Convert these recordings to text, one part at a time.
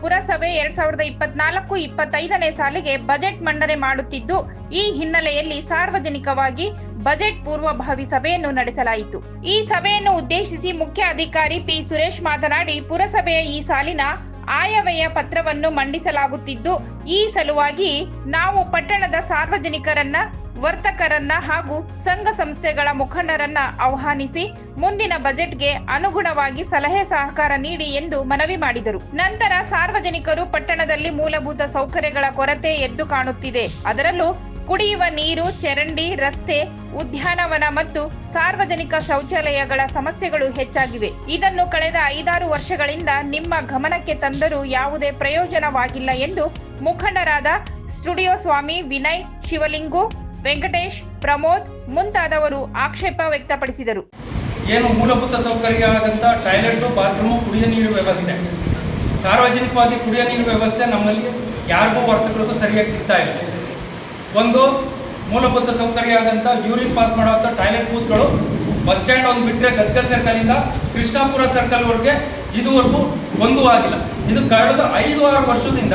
ಪುರಸಭೆ ಎರಡ್ ಸಾವಿರದ ಇಪ್ಪತ್ನಾಲ್ಕು ಇಪ್ಪತ್ತೈದನೇ ಸಾಲಿಗೆ ಬಜೆಟ್ ಮಂಡನೆ ಮಾಡುತ್ತಿದ್ದು, ಈ ಹಿನ್ನೆಲೆಯಲ್ಲಿ ಸಾರ್ವಜನಿಕವಾಗಿ ಬಜೆಟ್ ಪೂರ್ವಭಾವಿ ಸಭೆಯನ್ನು ನಡೆಸಲಾಯಿತು. ಈ ಸಭೆಯನ್ನು ಉದ್ದೇಶಿಸಿ ಮುಖ್ಯ ಅಧಿಕಾರಿ ಪಿ ಸುರೇಶ್ ಮಾತನಾಡಿ, ಪುರಸಭೆಯ ಈ ಸಾಲಿನ ಆಯವ್ಯಯ ಪತ್ರವನ್ನು ಮಂಡಿಸಲಾಗುತ್ತಿದ್ದು, ಈ ಸಲುವಾಗಿ ನಾವು ಪಟ್ಟಣದ ಸಾರ್ವಜನಿಕರನ್ನ, ವರ್ತಕರನ್ನ ಹಾಗೂ ಸಂಘ ಸಂಸ್ಥೆಗಳ ಮುಖಂಡರನ್ನ ಆಹ್ವಾನಿಸಿ ಮುಂದಿನ ಬಜೆಟ್ಗೆ ಅನುಗುಣವಾಗಿ ಸಲಹೆ ಸಹಕಾರ ನೀಡಿ ಎಂದು ಮನವಿ ಮಾಡಿದರು. ನಂತರ ಸಾರ್ವಜನಿಕರು ಪಟ್ಟಣದಲ್ಲಿ ಮೂಲಭೂತ ಸೌಕರ್ಯಗಳ ಕೊರತೆ ಎದ್ದು ಕಾಣುತ್ತಿದೆ. ಅದರಲ್ಲೂ ಕುಡಿಯುವ ನೀರು, ಚರಂಡಿ, ರಸ್ತೆ, ಉದ್ಯಾನವನ ಮತ್ತು ಸಾರ್ವಜನಿಕ ಶೌಚಾಲಯಗಳ ಸಮಸ್ಯೆಗಳು ಹೆಚ್ಚಾಗಿವೆ. ಇದನ್ನು ಕಳೆದ ಐದಾರು ವರ್ಷಗಳಿಂದ ನಿಮ್ಮ ಗಮನಕ್ಕೆ ತಂದರೂ ಯಾವುದೇ ಪ್ರಯೋಜನವಾಗಿಲ್ಲ ಎಂದು ಮುಖಂಡರಾದ ಸ್ಟುಡಿಯೋ ಸ್ವಾಮಿ ವಿನಯ್ ಶಿವಲಿಂಗು, ವೆಂಕಟೇಶ್, ಪ್ರಮೋದ್ ಮುಂತಾದವರು ಆಕ್ಷೇಪ ವ್ಯಕ್ತಪಡಿಸಿದರು. ಏನು ಮೂಲಭೂತ ಸೌಕರ್ಯ ಆಗಂತ ಟಾಯ್ಲೆಟ್, ಬಾತ್ರೂಮ್, ಕುಡಿಯ ನೀರು ವ್ಯವಸ್ಥೆ. ಸಾರ್ವಜನಿಕವಾಗಿ ಕುಡಿಯ ನೀರು ವ್ಯವಸ್ಥೆ ನಮ್ಮಲ್ಲಿ ಯಾರಿಗೂ ವರ್ತಕರದ್ದು ಸರಿಯಾಗಿ ಸಿಗ್ತಾ ಇಲ್ಲ. ಒಂದು ಮೂಲಭೂತ ಸೌಕರ್ಯ ಆದಂಥ ಯೂರಿನ್ ಪಾಸ್ ಮಾಡುವಂಥ ಟಾಯ್ಲೆಟ್ ಬೂತ್ಗಳು, ಬಸ್ ಸ್ಟ್ಯಾಂಡ್ ಒಂದು ಬಿಟ್ಟರೆ ಗದ್ಗ ಸರ್ಕಲಿಂದ ಕೃಷ್ಣಾಪುರ ಸರ್ಕಲ್ವರೆಗೆ ಇದುವರೆಗೂ ಒಂದೂ ಆಗಿಲ್ಲ. ಇದು ಕಳೆದ ಐದು ಆರು ವರ್ಷದಿಂದ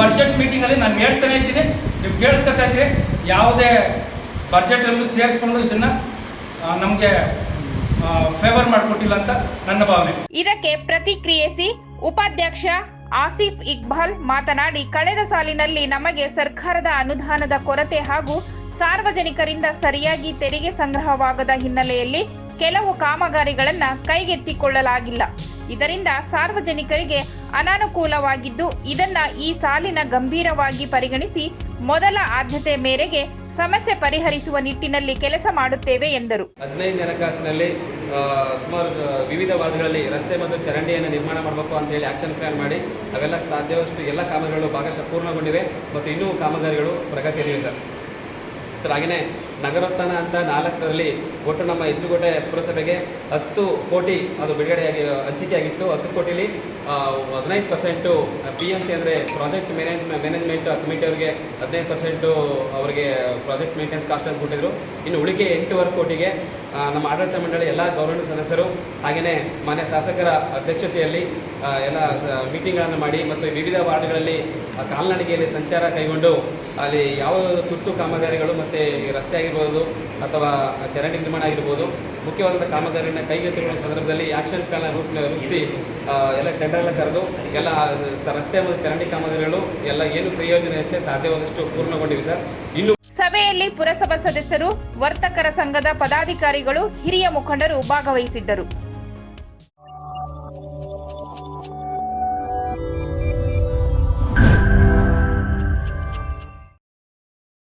ಬಜೆಟ್ ಮೀಟಿಂಗಲ್ಲಿ ನಾನು ಹೇಳ್ತಾನೆ ಇದ್ದೀನಿ. ನೀವು ಕೇಳಿಸ್ಕೊತಾ ಇದ್ದೀರಿ. ಯಾವುದೇ ಬಜೆಟಲ್ಲೂ ಸೇರಿಸ್ಕೊಂಡು ಇದನ್ನು ನಮಗೆ ಫೇವರ್ ಮಾಡಿಕೊಟ್ಟಿಲ್ಲ ಅಂತ ನನ್ನ ಭಾವನೆ. ಇದಕ್ಕೆ ಪ್ರತಿಕ್ರಿಯಿಸಿ ಉಪಾಧ್ಯಕ್ಷ ಆಸಿಫ್ ಇಕ್ಬಾಲ್ ಮಾತನಾಡಿ, ಕಳೆದ ಸಾಲಿನಲ್ಲಿ ನಮಗೆ ಸರ್ಕಾರದ ಅನುದಾನದ ಕೊರತೆ ಹಾಗೂ ಸಾರ್ವಜನಿಕರಿಂದ ಸರಿಯಾಗಿ ತೆರಿಗೆ ಸಂಗ್ರಹವಾಗದ ಹಿನ್ನೆಲೆಯಲ್ಲಿ ಕೆಲವು ಕಾಮಗಾರಿಗಳನ್ನು ಕೈಗೆತ್ತಿಕೊಳ್ಳಲಾಗಿಲ್ಲ. ಇದರಿಂದ ಸಾರ್ವಜನಿಕರಿಗೆ ಅನಾನುಕೂಲವಾಗಿದ್ದು, ಇದನ್ನ ಈ ಸಾಲಿನ ಗಂಭೀರವಾಗಿ ಪರಿಗಣಿಸಿ ಮೊದಲ ಆದ್ಯತೆ ಮೇರೆಗೆ ಸಮಸ್ಯೆ ಪರಿಹರಿಸುವ ನಿಟ್ಟಿನಲ್ಲಿ ಕೆಲಸ ಮಾಡುತ್ತೇವೆ ಎಂದರು. ಹದಿನೈದು ಹಣಕಾಸಿನಲ್ಲಿ ಸುಮಾರು ವಿವಿಧ ವಾರ್ಡ್ಗಳಲ್ಲಿ ರಸ್ತೆ ಮತ್ತು ಚರಂಡಿಯನ್ನು ನಿರ್ಮಾಣ ಮಾಡಬೇಕು ಅಂತೇಳಿ ಆಕ್ಷನ್ ಪ್ಲಾನ್ ಮಾಡಿ, ಅವೆಲ್ಲ ಸಾಧ್ಯವಷ್ಟು ಎಲ್ಲ ಕಾಮಗಾರಿಗಳು ಭಾಗಶಃ ಪೂರ್ಣಗೊಂಡಿವೆ ಮತ್ತು ಇನ್ನೂ ಕಾಮಗಾರಿಗಳು ಪ್ರಗತಿಯಲ್ಲಿವೆ ಸರ್. ಸರ್ ಹಾಗೆಯೇ ನಗರೋತ್ಥಾನ ಅಂತ ನಾಲ್ಕರಲ್ಲಿ ಒಟ್ಟು ನಮ್ಮ ಹೆಸರುಗೋಟೆ ಪುರಸಭೆಗೆ ಹತ್ತು ಕೋಟಿ ಅದು ಬಿಡುಗಡೆಯಾಗಿ, ಹಂಚಿಕೆಯಾಗಿತ್ತು. ಹತ್ತು ಕೋಟಿಲಿ ಹದಿನೈದು ಪರ್ಸೆಂಟು ಪಿ ಎಂ ಸಿ ಅಂದರೆ ಪ್ರಾಜೆಕ್ಟ್ ಮೇನೇಜ್ ಮ್ಯಾನೇಜ್ಮೆಂಟ್ ಕಮಿಟಿ ಅವರಿಗೆ, ಹದಿನೈದು ಪರ್ಸೆಂಟು ಅವರಿಗೆ ಪ್ರಾಜೆಕ್ಟ್ ಮೇಂಟೆನೆನ್ಸ್ ಕಾಸ್ಟ್ ಅಂತ ಕೊಟ್ಟಿದ್ರು. ಇನ್ನು ಉಳಿಕೆ ಎಂಟೂವರೆ ಕೋಟಿಗೆ ನಮ್ಮ ಆಡಳಿತ ಮಂಡಳಿ ಎಲ್ಲ ಗೌರ್ಮೆಂಟ್ ಸದಸ್ಯರು ಹಾಗೆಯೇ ಮಾನ್ಯ ಶಾಸಕರ ಅಧ್ಯಕ್ಷತೆಯಲ್ಲಿ ಎಲ್ಲ ಮೀಟಿಂಗ್ಗಳನ್ನು ಮಾಡಿ ಮತ್ತು ವಿವಿಧ ವಾರ್ಡ್ಗಳಲ್ಲಿ ಕಾಲ್ನಡಿಗೆಯಲ್ಲಿ ಸಂಚಾರ ಕೈಗೊಂಡು, ಅಲ್ಲಿ ಯಾವ ತುರ್ತು ಕಾಮಗಾರಿಗಳು ಮತ್ತು ರಸ್ತೆ ಆಗಿರ್ಬೋದು ಅಥವಾ ಚರಂಡಿ ನಿರ್ಮಾಣ ಆಗಿರ್ಬೋದು, ಮುಖ್ಯವಾದಂಥ ಕಾಮಗಾರಿನ ಕೈಗೆತ್ತಿಕೊಳ್ಳುವ ಸಂದರ್ಭದಲ್ಲಿ ಆಕ್ಷನ್ ಪ್ಲಾನ್ ರೂಪ ರೂಪಿಸಿ ಎಲ್ಲ ಟೆಂಡರ್ ಎಲ್ಲ ಕರೆದು, ಎಲ್ಲ ರಸ್ತೆ ಮತ್ತು ಚರಂಡಿ ಕಾಮಗಾರಿಗಳು ಎಲ್ಲ ಏನು ಪ್ರಯೋಜನ ಇರುತ್ತೆ ಸಾಧ್ಯವಾದಷ್ಟು ಪೂರ್ಣಗೊಂಡಿವೆ ಸರ್. ಇನ್ನು ಸಭೆಯಲ್ಲಿ ಪುರಸಭಾ ಸದಸ್ಯರು ವರ್ತಕರ ಸಂಘದ ಪದಾಧಿಕಾರಿಗಳು ಹಿರಿಯ ಮುಖಂಡರು ಭಾಗವಹಿಸಿದ್ದರು